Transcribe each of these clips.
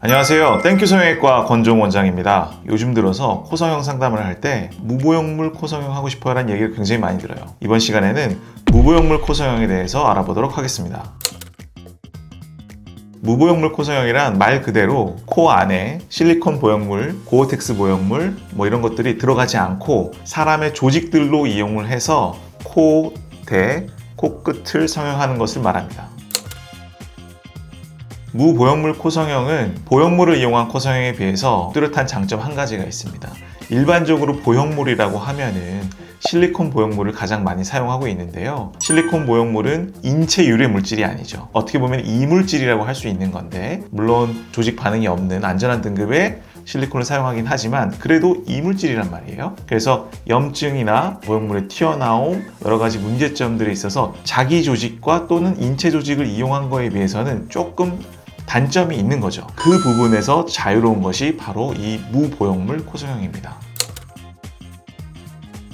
안녕하세요. 땡큐 성형외과 권종 원장입니다. 요즘 들어서 코 성형 상담을 할 때 무보형물 코 성형 하고 싶어요 라는 얘기를 굉장히 많이 들어요. 이번 시간에는 무보형물 코 성형에 대해서 알아보도록 하겠습니다. 무보형물 코성형이란 말 그대로 코 안에 실리콘 보형물, 고어텍스 보형물 뭐 이런 것들이 들어가지 않고 사람의 조직들로 이용을 해서 코, 대, 코끝을 성형하는 것을 말합니다. 무보형물 코성형은 보형물을 이용한 코성형에 비해서 뚜렷한 장점 한 가지가 있습니다. 일반적으로 보형물이라고 하면은 실리콘 보형물을 가장 많이 사용하고 있는데요. 실리콘 보형물은 인체 유래 물질이 아니죠. 어떻게 보면 이물질이라고 할 수 있는 건데, 물론 조직 반응이 없는 안전한 등급의 실리콘을 사용하긴 하지만 그래도 이물질이란 말이에요. 그래서 염증이나 보형물의 튀어나옴 여러 가지 문제점들이 있어서 자기 조직과 또는 인체 조직을 이용한 거에 비해서는 조금 단점이 있는 거죠. 그 부분에서 자유로운 것이 바로 이 무보형물 코성형입니다.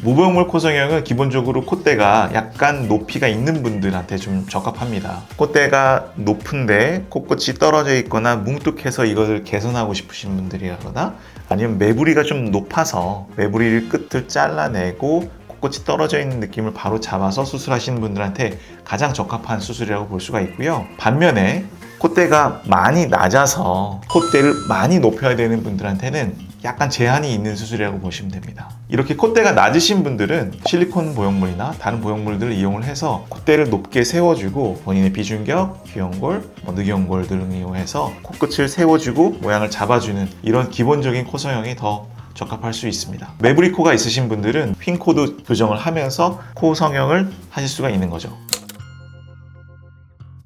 무보형물 코성형은 기본적으로 콧대가 약간 높이가 있는 분들한테 좀 적합합니다. 콧대가 높은데 코끝이 떨어져 있거나 뭉툭해서 이것을 개선하고 싶으신 분들이라거나 아니면 매부리가 좀 높아서 매부리 끝을 잘라내고 코끝이 떨어져 있는 느낌을 바로 잡아서 수술하시는 분들한테 가장 적합한 수술이라고 볼 수가 있고요. 반면에 콧대가 많이 낮아서 콧대를 많이 높여야 되는 분들한테는 약간 제한이 있는 수술이라고 보시면 됩니다. 이렇게 콧대가 낮으신 분들은 실리콘 보형물이나 다른 보형물들을 이용을 해서 콧대를 높게 세워주고 본인의 비중격, 귀연골, 뭐 늑연골 등을 이용해서 코끝을 세워주고 모양을 잡아주는 이런 기본적인 코 성형이 더 적합할 수 있습니다. 매부리 코가 있으신 분들은 핀 코드 교정을 하면서 코 성형을 하실 수가 있는 거죠.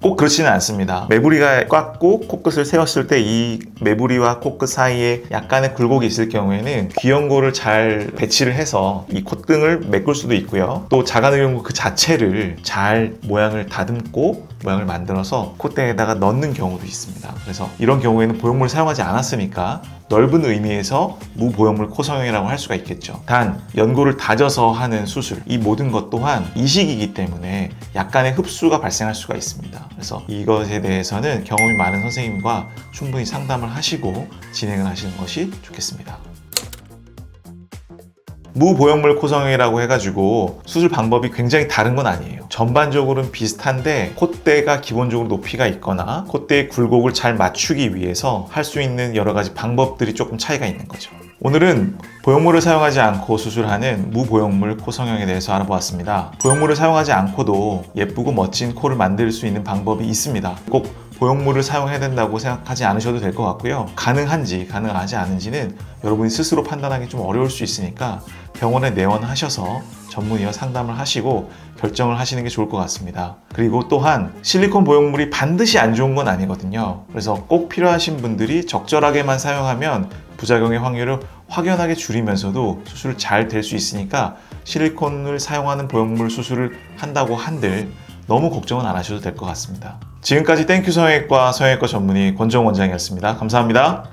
꼭 그렇지는 않습니다. 매부리가 꽉고 코끝을 세웠을 때 이 매부리와 코끝 사이에 약간의 굴곡이 있을 경우에는 귀연골을 잘 배치를 해서 이 콧등을 메꿀 수도 있고요. 또 자가늑연골 그 자체를 잘 모양을 다듬고 모양을 만들어서 콧대에다가 넣는 경우도 있습니다. 그래서 이런 경우에는 보형물을 사용하지 않았으니까 넓은 의미에서 무보형물 코성형이라고 할 수가 있겠죠. 단 연골을 다져서 하는 수술 이 모든 것 또한 이식이기 때문에 약간의 흡수가 발생할 수가 있습니다. 그래서 이것에 대해서는 경험이 많은 선생님과 충분히 상담을 하시고 진행을 하시는 것이 좋겠습니다. 무보형물 코성형이라고 해가지고 수술 방법이 굉장히 다른 건 아니에요. 전반적으로는 비슷한데 콧대가 기본적으로 높이가 있거나 콧대의 굴곡을 잘 맞추기 위해서 할 수 있는 여러 가지 방법들이 조금 차이가 있는 거죠. 오늘은 보형물을 사용하지 않고 수술하는 무보형물 코 성형에 대해서 알아보았습니다. 보형물을 사용하지 않고도 예쁘고 멋진 코를 만들 수 있는 방법이 있습니다. 꼭 보형물을 사용해야 된다고 생각하지 않으셔도 될 것 같고요. 가능한지 가능하지 않은지는 여러분이 스스로 판단하기 좀 어려울 수 있으니까 병원에 내원하셔서 전문의와 상담을 하시고 결정을 하시는 게 좋을 것 같습니다. 그리고 또한 실리콘 보형물이 반드시 안 좋은 건 아니거든요. 그래서 꼭 필요하신 분들이 적절하게만 사용하면 부작용의 확률을 확연하게 줄이면서도 수술 잘 될 수 있으니까 실리콘을 사용하는 보형물 수술을 한다고 한들 너무 걱정은 안 하셔도 될 것 같습니다. 지금까지 땡큐 성형외과 성형외과 전문의 권정 원장이었습니다. 감사합니다.